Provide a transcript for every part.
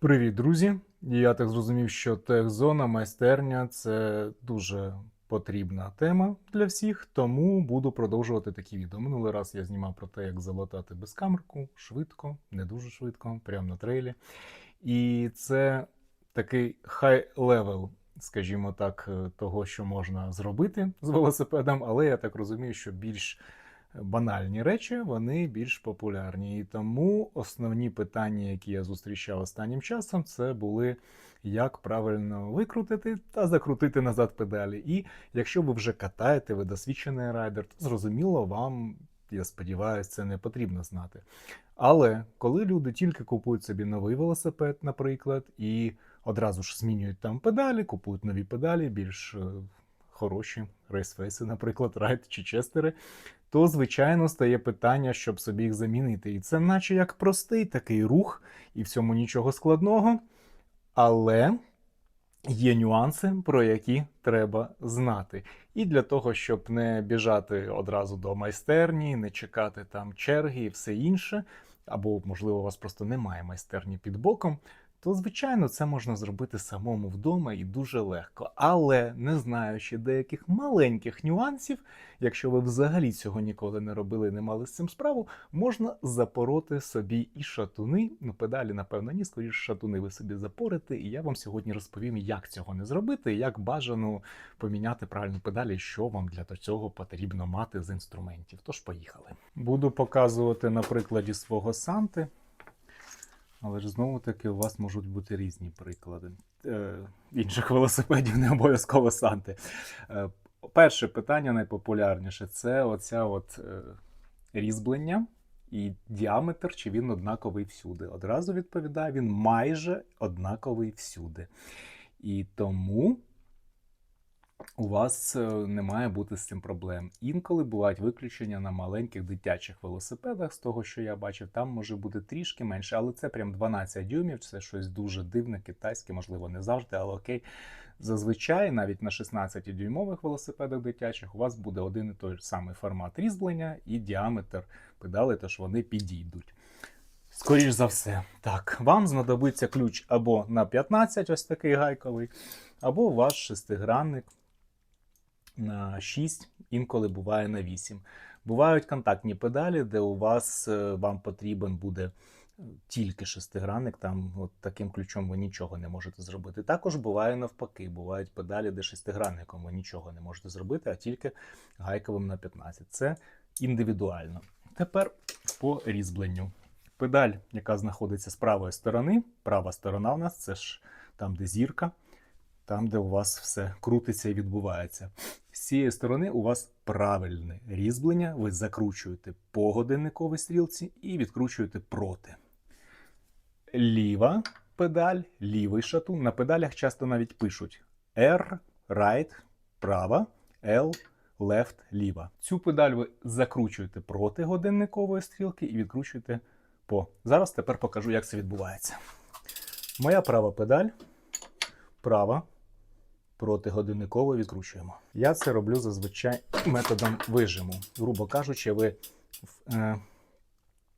Привіт, друзі! Я так зрозумів, що техзона, майстерня це дуже потрібна тема для всіх, тому буду продовжувати такі відео. Минулий раз я знімав про те, як залатати безкамерку швидко, не дуже швидко, прямо на трейлі. І це такий хай левел, скажімо так, е, того, що можна зробити з велосипедом, але я так розумію, що більш банальні речі, вони більш популярні. І тому основні питання, які я зустрічав останнім часом, це були як правильно викрутити та закрутити назад педалі. І якщо ви вже катаєте, ви досвідчений райдер, то зрозуміло, вам, я сподіваюся, це не потрібно знати. Але коли люди тільки купують собі новий велосипед, наприклад, і одразу ж змінюють там педалі, купують нові педалі, більш е, хороші рейсфейси, наприклад, райд чи честери, то, звичайно, стає питання, щоб собі їх замінити. І це наче як простий такий рух, і в цьому нічого складного. Але є нюанси, про які треба знати. І для того, щоб не біжати одразу до майстерні, не чекати там черги і все інше, або, можливо, у вас просто немає майстерні під боком, то, звичайно, це можна зробити самому вдома і дуже легко. Але не знаючи деяких маленьких нюансів, якщо ви взагалі цього ніколи не робили і не мали з цим справу, можна запороти собі і шатуни. Ну, педалі, напевно, ні, скоріше шатуни ви собі запорите. І я вам сьогодні розповім, як цього не зробити, як бажано поміняти правильні педалі, що вам для цього потрібно мати з інструментів. Тож поїхали. Буду показувати на прикладі свого Санти. Але ж знову таки у вас можуть бути різні приклади е, інших велосипедів, не обов'язково Санти. Е, перше питання найпопулярніше це оця от е, різьблення і діаметр, чи він однаковий всюди. Одразу відповідаю, він майже однаковий всюди. І тому у вас е, не має бути з цим проблем. Інколи бувають виключення на маленьких дитячих велосипедах, з того, що я бачив, там може бути трішки менше, але це прям 12 дюймів, це щось дуже дивне, китайське, можливо, не завжди, але окей. Зазвичай, навіть на 16-дюймових велосипедах дитячих, у вас буде один і той самий формат різьблення і діаметр педалей, тож вони підійдуть. Скоріш за все, так, вам знадобиться ключ або на 15, ось такий гайковий, або ваш шестигранник на 6, інколи буває на 8. Бувають контактні педалі, де у вас е, вам потрібен буде е, тільки шестигранник, там от таким ключом ви нічого не можете зробити. Також буває навпаки, бувають педалі, де шестигранником ви нічого не можете зробити, а тільки гайковим на 15. Це індивідуально. Тепер по різьбленню. Педаль, яка знаходиться з правої сторони, права сторона у нас це ж там, де зірка там, де у вас все крутиться і відбувається. З цієї сторони у вас правильне різьблення, ви закручуєте по годинниковій стрілці і відкручуєте проти. Ліва педаль, лівий шатун. На педалях часто навіть пишуть R, right, права, L, left, ліва. Цю педаль ви закручуєте проти годинникової стрілки і відкручуєте по. Зараз тепер покажу, як це відбувається. Моя права педаль, права, проти годинниково відкручуємо. Я це роблю зазвичай методом вижиму. Грубо кажучи, ви. Е,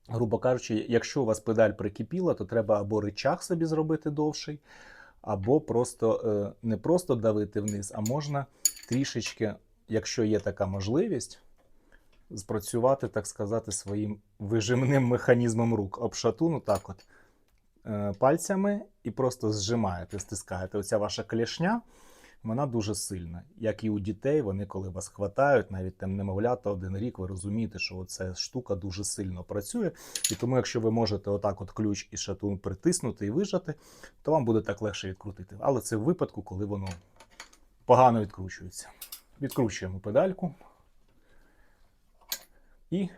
Грубо кажучи, якщо у вас педаль прикипіла, то треба або рычаг собі зробити довший, або просто е, не просто давити вниз, а можна трішечки, якщо є така можливість, спрацювати, так сказати, своїм вижимним механізмом рук. Об шатуну так от е, пальцями і просто зжимаєте, стискаєте. Оця ваша клешня вона дуже сильна. Як і у дітей, вони, коли вас хватають, навіть там немовлята один рік, ви розумієте, що ця штука дуже сильно працює. І тому, якщо ви можете отак от ключ і шатун притиснути і вижати, то вам буде так легше відкрутити. Але це в випадку, коли воно погано відкручується. Відкручуємо педальку і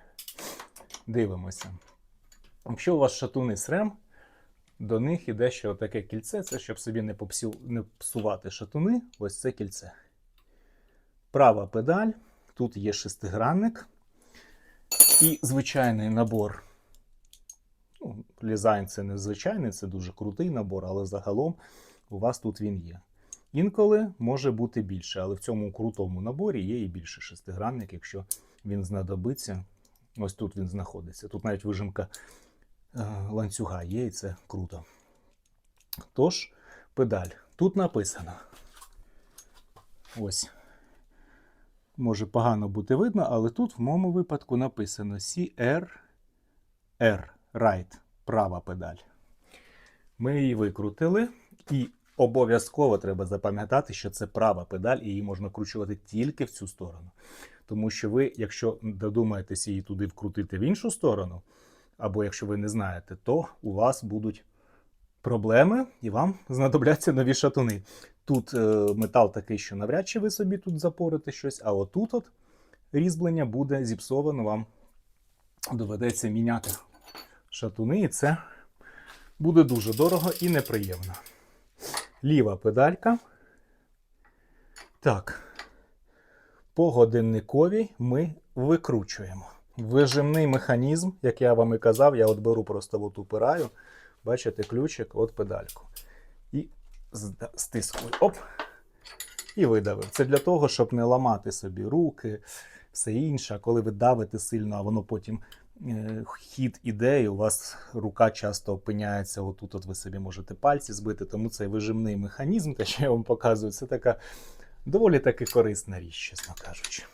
дивимося. Якщо у вас шатуни срем, до них іде ще отаке кільце, це щоб собі не, попсу, не псувати шатуни. Ось це кільце. Права педаль. Тут є шестигранник і звичайний набор. Ну, Лізайн це не звичайний, це дуже крутий набор, але загалом у вас тут він є. Інколи може бути більше, але в цьому крутому наборі є і більше шестигранник, якщо він знадобиться. Ось тут він знаходиться. Тут навіть вижимка ланцюга є, і це круто. Тож, педаль. Тут написано. Ось. Може погано бути видно, але тут в моєму випадку написано CR R, right, права педаль. Ми її викрутили, і обов'язково треба запам'ятати, що це права педаль, і її можна кручувати тільки в цю сторону. Тому що ви, якщо додумаєтесь її туди вкрутити в іншу сторону, або якщо ви не знаєте, то у вас будуть проблеми і вам знадобляться нові шатуни. Тут е, метал такий, що навряд чи ви собі тут запорите щось, а отут от різьблення буде зіпсовано, вам доведеться міняти шатуни, і це буде дуже дорого і неприємно. Ліва педалька. Так. По годинниковій ми викручуємо. Вижимний механізм, як я вам і казав, я от беру просто от упираю, бачите, ключик, от педальку. І стискую. Оп! І видавив. Це для того, щоб не ламати собі руки, все інше. Коли ви давите сильно, а воно потім е, хід іде, і у вас рука часто опиняється отут, от ви собі можете пальці збити. Тому цей вижимний механізм, те, що я вам показую, це така доволі таки корисна річ, чесно кажучи.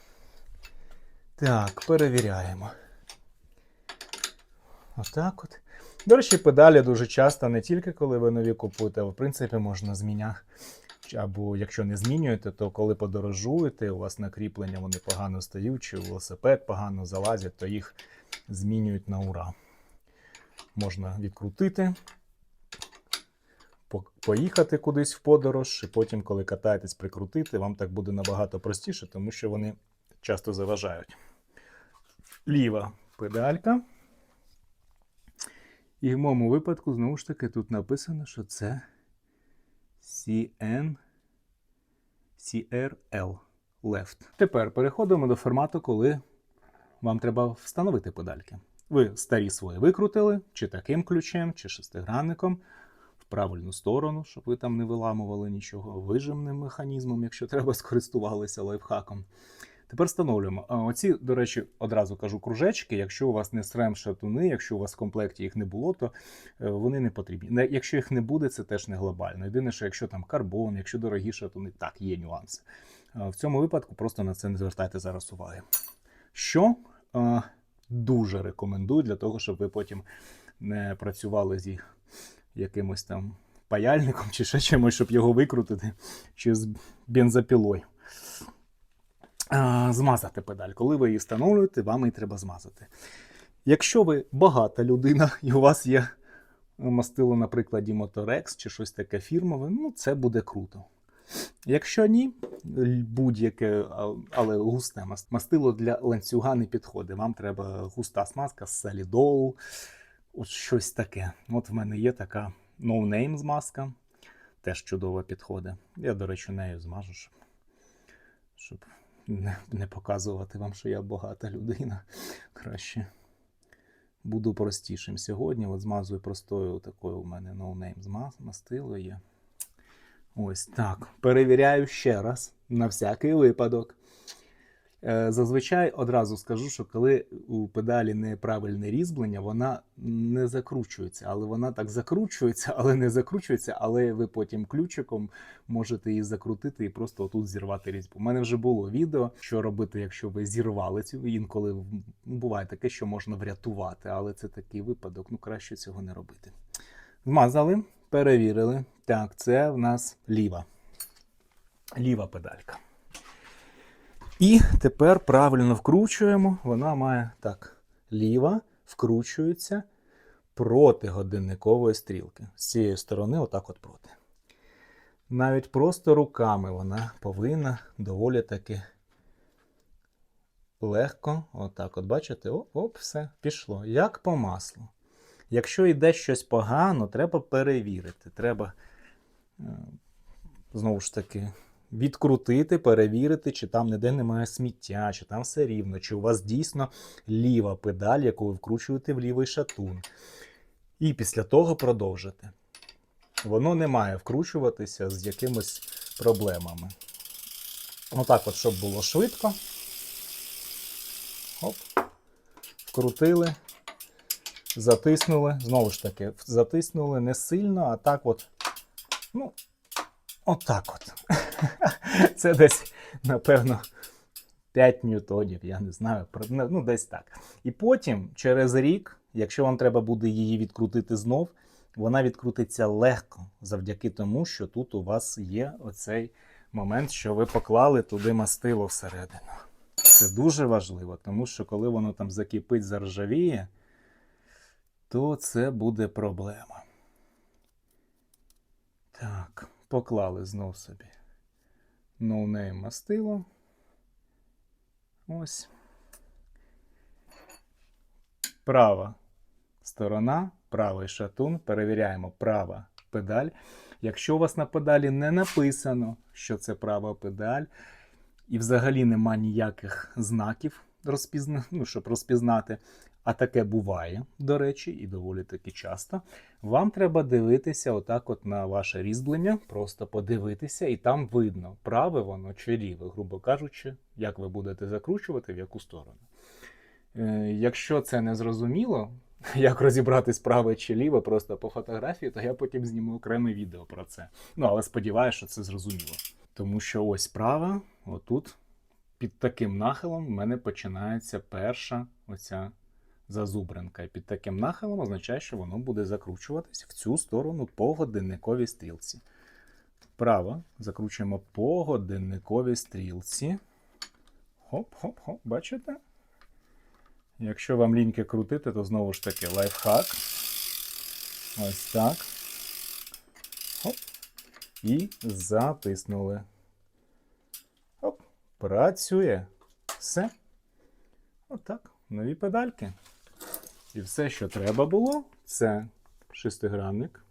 Так, перевіряємо. Отак от. До речі, педалі дуже часто не тільки коли ви нові купуєте, а в принципі можна зміняти. Або якщо не змінюєте, то коли подорожуєте, у вас накріплення вони погано стають, чи велосипед погано залазять, то їх змінюють на ура. Можна відкрутити, поїхати кудись в подорож, і потім, коли катаєтесь, прикрутити, вам так буде набагато простіше, тому що вони часто заважають. Ліва педалька. І в моєму випадку, знову ж таки, тут написано, що це CN CRL Left. Тепер переходимо до формату, коли вам треба встановити педальки. Ви старі свої викрутили, чи таким ключем, чи шестигранником в правильну сторону, щоб ви там не виламували нічого, вижимним механізмом, якщо треба, скористувалися лайфхаком. Тепер встановлюємо. Оці, до речі, одразу кажу кружечки. Якщо у вас не срем шатуни, якщо у вас в комплекті їх не було, то е, вони не потрібні. Якщо їх не буде, це теж не глобально. Єдине, що якщо там карбон, якщо дорогі шатуни, так, є нюанси. В цьому випадку просто на це не звертайте зараз уваги. Що дуже рекомендую для того, щоб ви потім не працювали зі якимось там паяльником чи ще чимось, щоб його викрутити, чи з бензопілою. Змазати педаль. Коли ви її встановлюєте, вам її треба змазати. Якщо ви багата людина і у вас є мастило, на прикладі Motorex чи щось таке фірмове, ну це буде круто. Якщо ні, будь-яке, але густе мастило для ланцюга не підходить. Вам треба густа смазка з солідол, от щось таке. От в мене є така no-name змазка, теж чудово підходить. Я, до речі, нею змажу, щоб не, не показувати вам, що я багата людина. Краще буду простішим сьогодні. От змазую простою такою у мене ноунейм змаз, мастило є. Ось так. Перевіряю ще раз на всякий випадок. Е, Зазвичай одразу скажу, що коли у педалі неправильне різьблення, вона не закручується, але вона так закручується, але не закручується, але ви потім ключиком можете її закрутити і просто отут зірвати різьбу. У мене вже було відео, що робити, якщо ви зірвали цю. Інколи буває таке, що можна врятувати, але це такий випадок, ну краще цього не робити. Змазали, перевірили. Так, це в нас ліва. Ліва педалька. І тепер правильно вкручуємо. Вона має так. Ліва вкручується проти годинникової стрілки. З цієї сторони, отак от проти. Навіть просто руками вона повинна доволі таки легко. Отак, от бачите, оп, оп, все, пішло. Як по маслу. Якщо йде щось погано, треба перевірити. Треба, е, знову ж таки, відкрутити, перевірити, чи там ніде немає сміття, чи там все рівно, чи у вас дійсно ліва педаль, яку ви вкручуєте в лівий шатун. І після того продовжити. Воно не має вкручуватися з якимись проблемами. Отак, от, щоб було швидко. Оп. Вкрутили, затиснули. Знову ж таки, затиснули не сильно, а так от Ну, отак от. Це десь, напевно, 5 ньютонів, я не знаю, ну десь так. І потім, через рік, якщо вам треба буде її відкрутити знов, вона відкрутиться легко завдяки тому, що тут у вас є оцей момент, що ви поклали туди мастило всередину. Це дуже важливо, тому що коли воно там закипить, заржавіє, то це буде проблема. Так, поклали знов собі ноунейм мастило. Ось. Права сторона, правий шатун. Перевіряємо права педаль. Якщо у вас на педалі не написано, що це права педаль, і взагалі нема ніяких знаків, розпізна... ну, щоб розпізнати, а таке буває, до речі, і доволі таки часто. Вам треба дивитися отак от на ваше різьблення, просто подивитися, і там видно, праве воно чи ліве, грубо кажучи, як ви будете закручувати, в яку сторону. Е, якщо це не зрозуміло, як розібрати праве чи ліве просто по фотографії, то я потім зніму окреме відео про це. Ну, але сподіваюся, що це зрозуміло. Тому що ось права, отут, під таким нахилом, в мене починається перша оця зазубринка. Під таким нахилом означає, що воно буде закручуватись в цю сторону по годинниковій стрілці. Право закручуємо по годинниковій стрілці. Хоп-хоп-хоп, бачите? Якщо вам ліньки крутити, то знову ж таки лайфхак. Ось так. Хоп. І затиснули. Хоп. Працює. Все. Отак. Нові педальки. І все, що треба було, це шестигранник,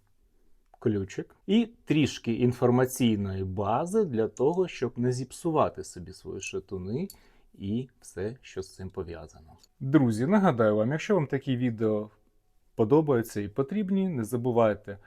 ключик і трішки інформаційної бази для того, щоб не зіпсувати собі свої шатуни і все, що з цим пов'язано. Друзі, нагадаю вам, якщо вам такі відео подобаються і потрібні, не забувайте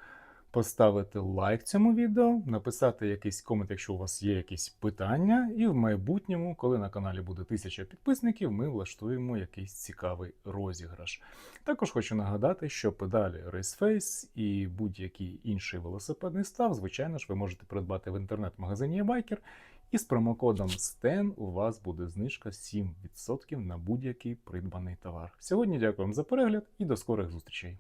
поставити лайк цьому відео, написати якийсь комент, якщо у вас є якісь питання, і в майбутньому, коли на каналі буде тисяча підписників, ми влаштуємо якийсь цікавий розіграш. Також хочу нагадати, що педалі RaceFace і будь-який інший велосипедний став, звичайно ж, ви можете придбати в інтернет-магазині eBiker, і з промокодом STEN у вас буде знижка 7% на будь-який придбаний товар. Сьогодні дякую вам за перегляд і до скорих зустрічей.